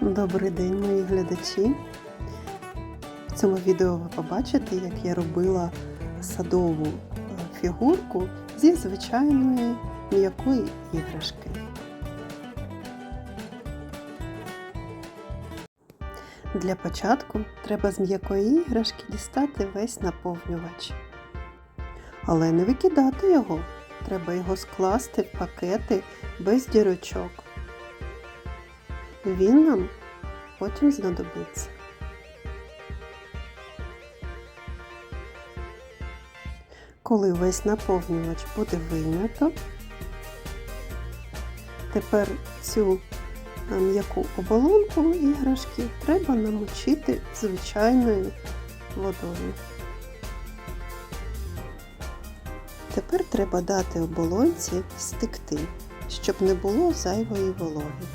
Добрий день, мої глядачі. В цьому відео ви побачите, як я робила садову е, фігурку зі звичайної м'якої іграшки. Для початку треба з м'якої іграшки дістати весь наповнювач. Але не викидати його. Треба його скласти в пакети без дірочок. Він нам потім знадобиться. Коли весь наповнювач буде вийнято, тепер цю е, м'яку оболонку іграшки треба намочити звичайною водою. Тепер треба дати оболонці стекти, щоб не було зайвої вологи.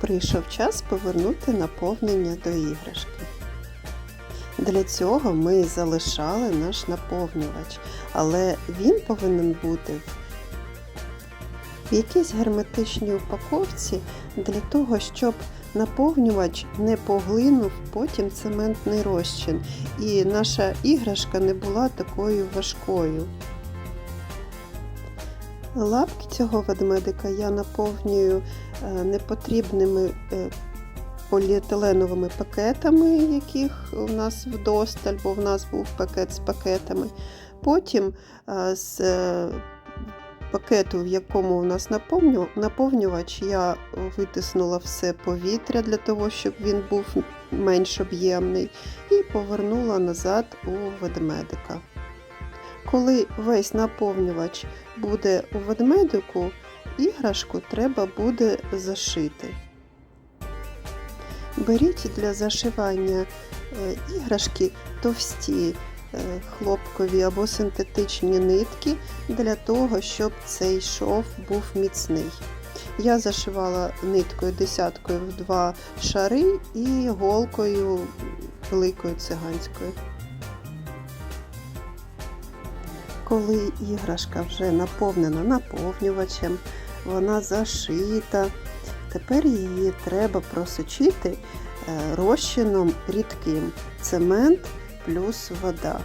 Прийшов час повернути наповнення до іграшки. Для цього ми залишали наш наповнювач, але він повинен бути якійсь герметичній упаковці для того, щоб наповнювач не поглинув потім цементний розчин і наша іграшка не була такою важкою. Лапки цього ведмедика я наповнюю е, непотрібними е, поліетиленовими пакетами, яких у нас вдосталь, бо в нас був пакет з пакетами. Потім е, з пакету, в якому у нас наповнювач, я витиснула все повітря для того, щоб він був менш об'ємний, і повернула назад у ведмедика. Коли весь наповнювач буде у ведмедику, іграшку треба буде зашити. Беріть для зашивання іграшки товсті хлопкові або синтетичні нитки для того, щоб цей шов був міцний. Я зашивала ниткою десяткою в два шари і голкою великою циганською. Коли іграшка вже наповнена наповнювачем, вона зашита, тепер її треба просочити розчином рідким цемент плюс вода.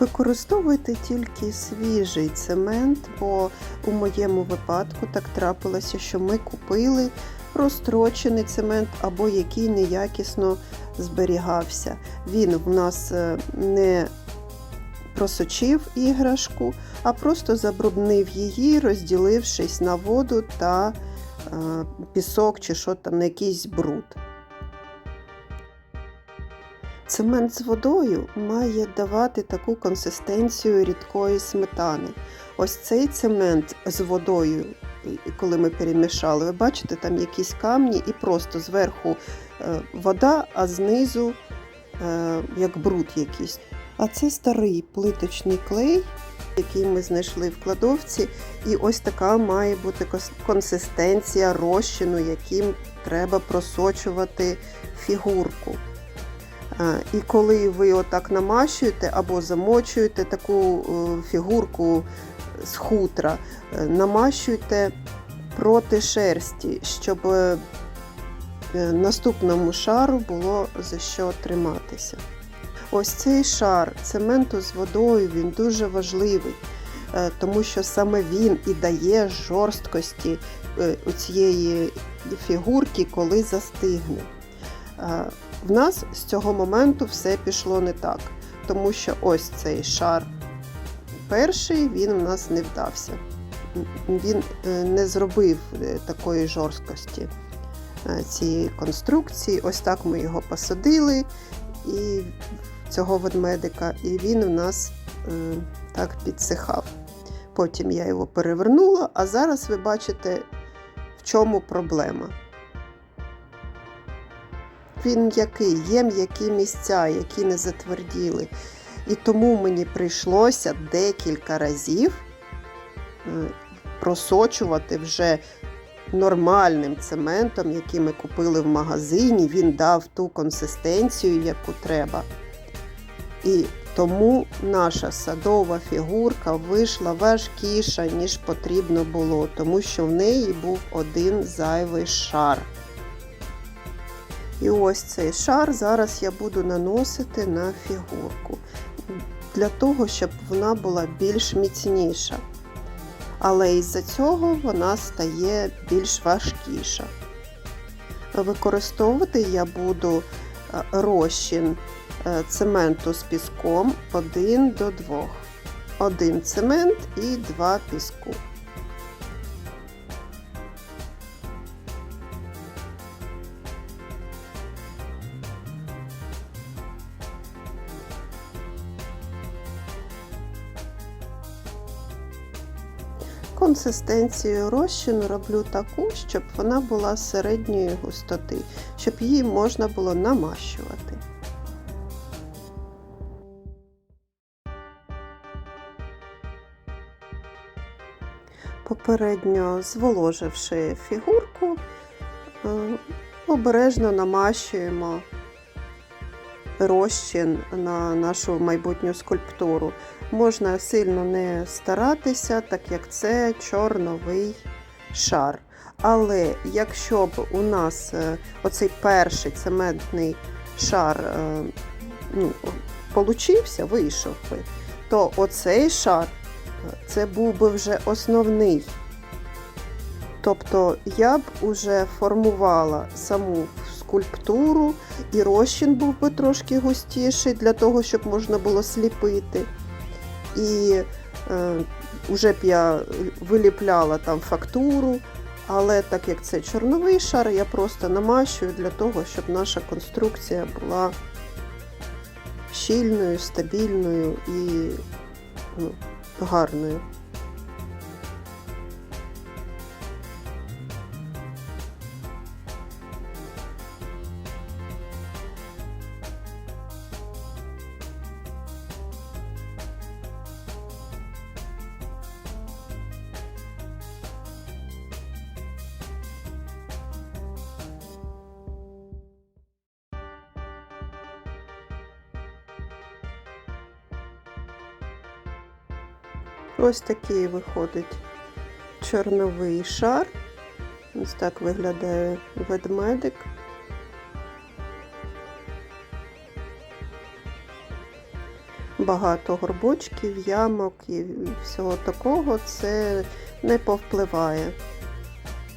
Використовуйте тільки свіжий цемент, бо у моєму випадку так трапилося, що ми купили розстрочений цемент або який неякісно зберігався. Він в нас не просочив іграшку, а просто забруднив її, розділившись на воду та пісок чи що там на якийсь бруд. Цемент з водою має давати таку консистенцію рідкої сметани. Ось цей цемент з водою, коли ми перемішали, ви бачите, там якісь камні і просто зверху вода, а знизу як бруд якийсь. А це старий плиточний клей, який ми знайшли в кладовці, і ось така має бути консистенція розчину, яким треба просочувати фігурку. І коли ви отак намащуєте або замочуєте таку фігурку з хутра, намащуйте проти шерсті, щоб наступному шару було за що триматися. Ось цей шар цементу з водою він дуже важливий, тому що саме він і дає жорсткості у цієї фігурки, коли застигне. В нас з цього моменту все пішло не так, тому що ось цей шар перший він у нас не вдався. Він не зробив такої жорсткості цієї конструкції. Ось так ми його посадили, і цього ведмедика, і він у нас так підсихав. Потім я його перевернула, а зараз ви бачите, в чому проблема. Він м'який, є м'які місця, які не затверділи. І тому мені прийшлося декілька разів просочувати вже нормальним цементом, який ми купили в магазині. Він дав ту консистенцію, яку треба. І тому наша садова фігурка вийшла важкіша, ніж потрібно було, тому що в неї був один зайвий шар. І ось цей шар зараз я буду наносити на фігурку для того, щоб вона була більш міцніша. Але із-за цього вона стає більш важкіша. Використовувати я буду е, розчин цементу з піском 1 до 2. Один цемент і два піску. Консистенцію розчину роблю таку, щоб вона була середньої густоти, щоб її можна було намащувати. Попередньо зволоживши фігурку, е, обережно намащуємо розчин на нашу майбутню скульптуру. Можна сильно не старатися, так як це чорновий шар. Але якщо б у нас е, оцей перший цементний шар е, ну, получився, вийшов би, то оцей шар це був би вже основний. Тобто я б уже формувала саму скульптуру, і розчин був би трошки густіший для того, щоб можна було сліпити. І е, вже б я виліпляла там фактуру, але так як це чорновий шар, я просто намащую для того, щоб наша конструкція була щільною, стабільною і ну, гарною. Ось такий виходить чорновий шар. Ось так виглядає ведмедик. Багато горбочків, ямок і всього такого це не повпливає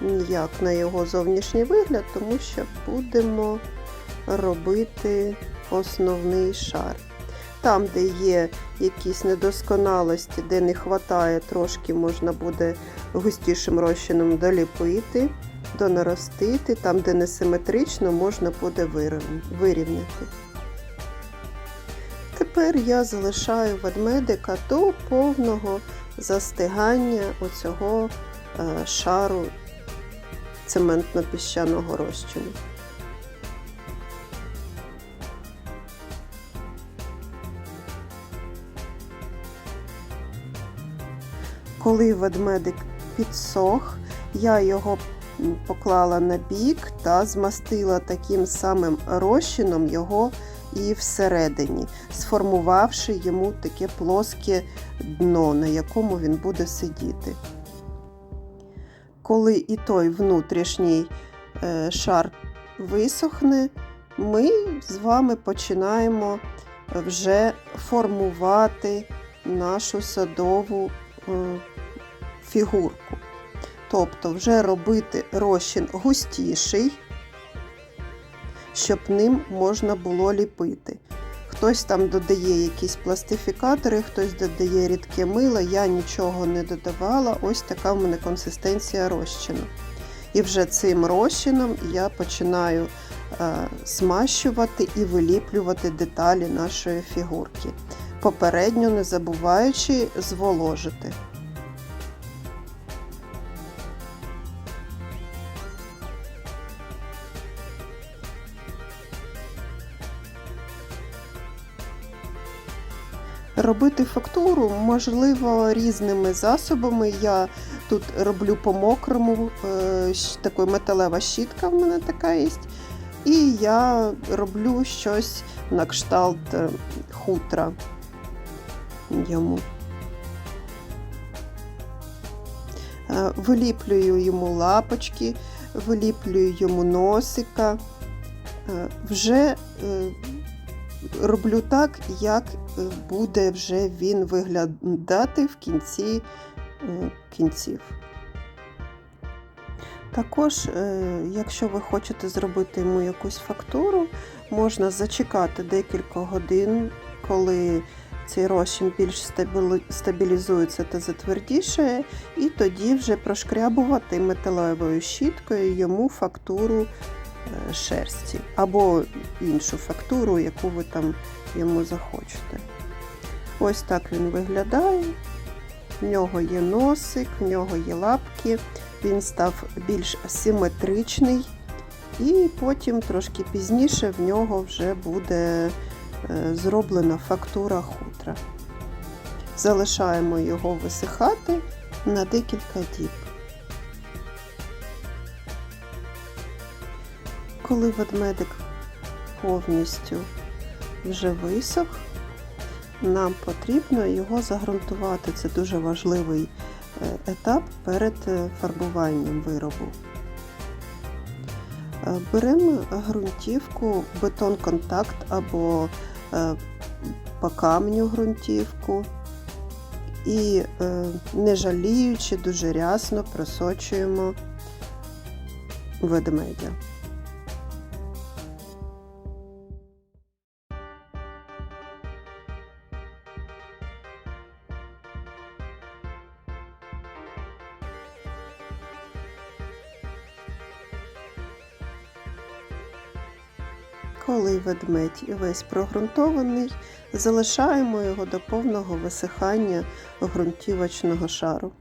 ніяк на його зовнішній вигляд, тому що будемо робити основний шар. Там, де є якісь недосконалості, де не вистачає, трошки можна буде густішим розчином доліпити, донаростити, там, де несиметрично, можна буде вирівняти. Тепер я залишаю ведмедика до повного застигання оцього е, шару цементно-піщаного розчину. Коли ведмедик підсох, я його поклала на бік та змастила таким самим розчином його і всередині, сформувавши йому таке плоске дно, на якому він буде сидіти. Коли і той внутрішній е, шар висохне, ми з вами починаємо вже формувати нашу садову е, фігурку. Тобто вже робити розчин густіший, щоб ним можна було ліпити. Хтось там додає якісь пластифікатори, хтось додає рідке мило, я нічого не додавала. Ось така в мене консистенція розчину. І вже цим розчином я починаю е, смащувати і виліплювати деталі нашої фігурки, попередньо не забуваючи зволожити. Робити фактуру можливо різними засобами. Я тут роблю по мокрому, е, така металева щітка в мене така є. І я роблю щось на кшталт е, хутра йому. Е, Виліплюю йому лапочки, виліплюю йому носика. Вже роблю так, як е, буде вже він виглядати в кінці е, кінців. Також, е, якщо ви хочете зробити йому якусь фактуру, можна зачекати декілька годин, коли цей розчин більш стабілізується та затвердішає, і тоді вже прошкрябувати металевою щіткою йому фактуру шерсті або іншу фактуру, яку ви там йому захочете. Ось так він виглядає. В нього є носик, в нього є лапки, він став більш симетричний, і потім трошки пізніше в нього вже буде е, зроблена фактура хутра. Залишаємо його висихати на декілька діб. Коли ведмедик повністю вже висох, нам потрібно його загрунтувати. Це дуже важливий е, етап перед е, фарбуванням виробу. Е, Беремо ґрунтівку бетон контакт або по камню ґрунтівку і не жаліючи, дуже рясно просочуємо ведмедя. Коли ведмедь весь прогрунтований, залишаємо його до повного висихання ґрунтівочного шару.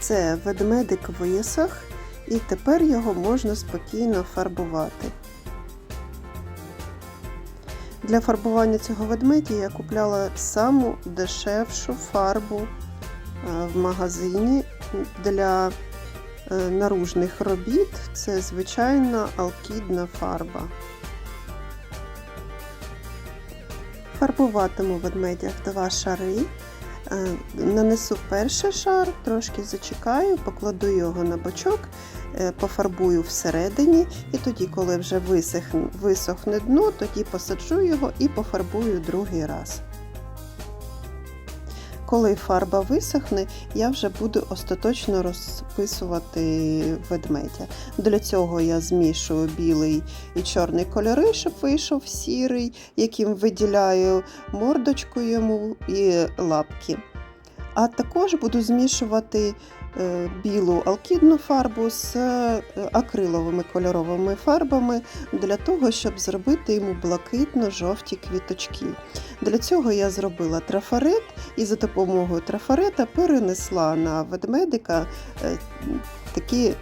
Це ведмедик висох, і тепер його можна спокійно фарбувати. Для фарбування цього ведмедя я купляла саму дешевшу фарбу е, в магазині для е, наружних робіт. Це звичайна алкідна фарба. Фарбуватиму ведмедя в два шари. Е, Нанесу перший шар, трошки зачекаю, покладу його на бочок, е, пофарбую всередині, і тоді, коли вже висохне, висохне дно, тоді посаджу його і пофарбую другий раз. Коли фарба висохне, я вже буду остаточно розписувати ведмедя. Для цього я змішую білий і чорний кольори, щоб вийшов сірий, яким виділяю мордочку йому і лапки. А також буду змішувати білу алкідну фарбу з е, акриловими кольоровими фарбами для того, щоб зробити йому блакитно-жовті квіточки. Для цього я зробила трафарет і за допомогою трафарета перенесла на ведмедика е, такі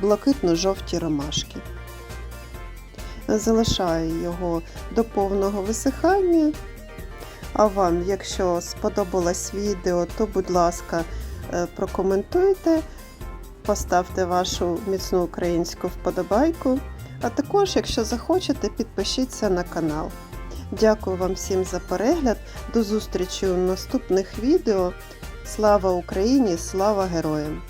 блакитно-жовті ромашки. Залишаю його до повного висихання. А вам, якщо сподобалось відео, то, будь ласка, е, прокоментуйте, поставте вашу міцну українську вподобайку. А також, якщо захочете, підпишіться на канал. Дякую вам всім за перегляд. До зустрічі у наступних відео. Слава Україні! Слава героям!